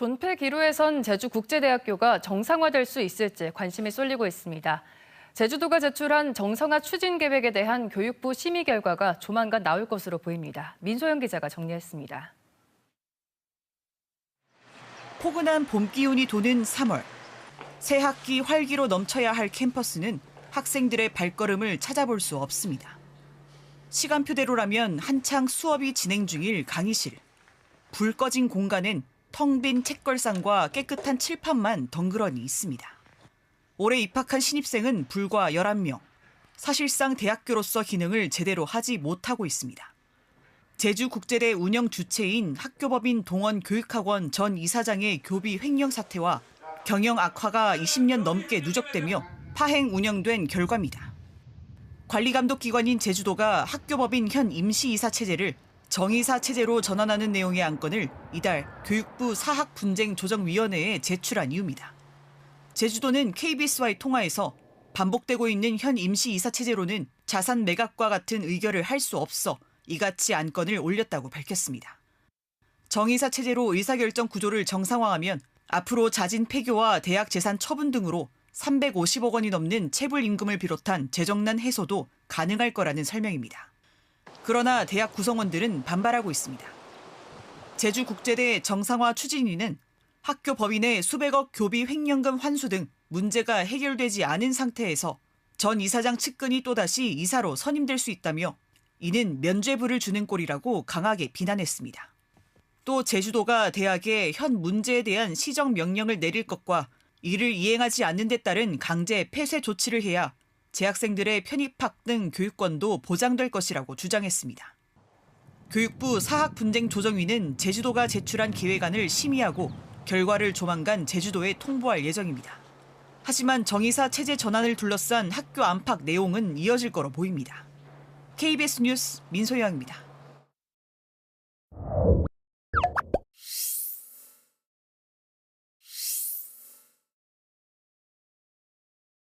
존폐 기로에선 제주국제대학교가 정상화될 수 있을지 관심이 쏠리고 있습니다. 제주도가 제출한 정상화 추진 계획에 대한 교육부 심의 결과가 조만간 나올 것으로 보입니다. 민소영 기자가 정리했습니다. 포근한 봄 기운이 도는 3월. 새 학기 활기로 넘쳐야 할 캠퍼스는 학생들의 발걸음을 찾아볼 수 없습니다. 시간표대로라면 한창 수업이 진행 중일 강의실. 불 꺼진 공간엔 텅 빈 책걸상과 깨끗한 칠판만 덩그러니 있습니다. 올해 입학한 신입생은 불과 11명. 사실상 대학교로서 기능을 제대로 하지 못하고 있습니다. 제주국제대 운영 주체인 학교법인 동원교육학원 전 이사장의 교비 횡령 사태와 경영 악화가 20년 넘게 누적되며 파행 운영된 결과입니다. 관리감독기관인 제주도가 학교법인 현 임시이사 체제를 정이사 체제로 전환하는 내용의 안건을 이달 교육부 사학 분쟁 조정위원회에 제출한 이유입니다. 제주도는 KBS와의 통화에서 반복되고 있는 현 임시 이사 체제로는 자산 매각과 같은 의결을 할 수 없어 이같이 안건을 올렸다고 밝혔습니다. 정의사 체제로 의사결정 구조를 정상화하면 앞으로 자진 폐교와 대학 재산 처분 등으로 350억 원이 넘는 체불 임금을 비롯한 재정난 해소도 가능할 거라는 설명입니다. 그러나 대학 구성원들은 반발하고 있습니다. 제주국제대 정상화 추진위는 학교 법인의 수백억 교비 횡령금 환수 등 문제가 해결되지 않은 상태에서 전 이사장 측근이 또다시 이사로 선임될 수 있다며 이는 면죄부를 주는 꼴이라고 강하게 비난했습니다. 또 제주도가 대학에 현 문제에 대한 시정 명령을 내릴 것과 이를 이행하지 않는 데 따른 강제 폐쇄 조치를 해야 재학생들의 편입학 등 교육권도 보장될 것이라고 주장했습니다. 교육부 사학분쟁조정위는 제주도가 제출한 계획안을 심의하고 결과를 조만간 제주도에 통보할 예정입니다. 하지만 정의사 체제 전환을 둘러싼 학교 안팎 내용은 이어질 거로 보입니다. KBS 뉴스 민소영입니다.